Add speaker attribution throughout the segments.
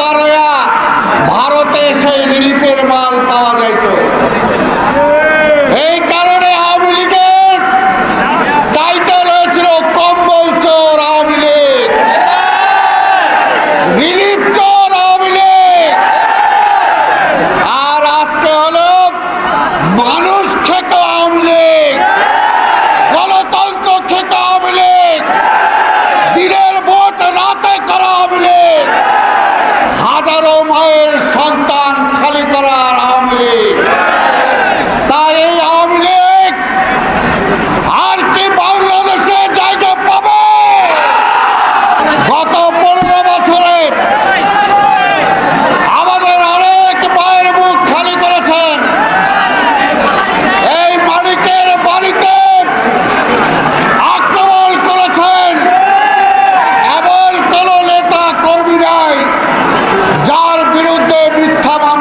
Speaker 1: পার হইয়া ভারতে সেই রিলিফের মাল পাওয়া যাইত। Oh.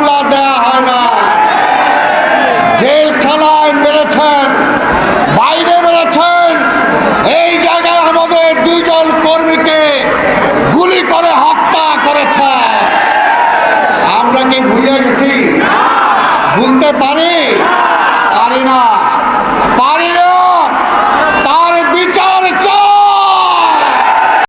Speaker 1: মামলা দেয়া হয় না। জেলখানায় মেরেছেন, বাইরে মেরেছেন। এই জায়গায় আমাদের দুজন কর্মীকে গুলি করে হত্যা করেছে আমরা কি ভুলে গেছি? ভুলতে পারি?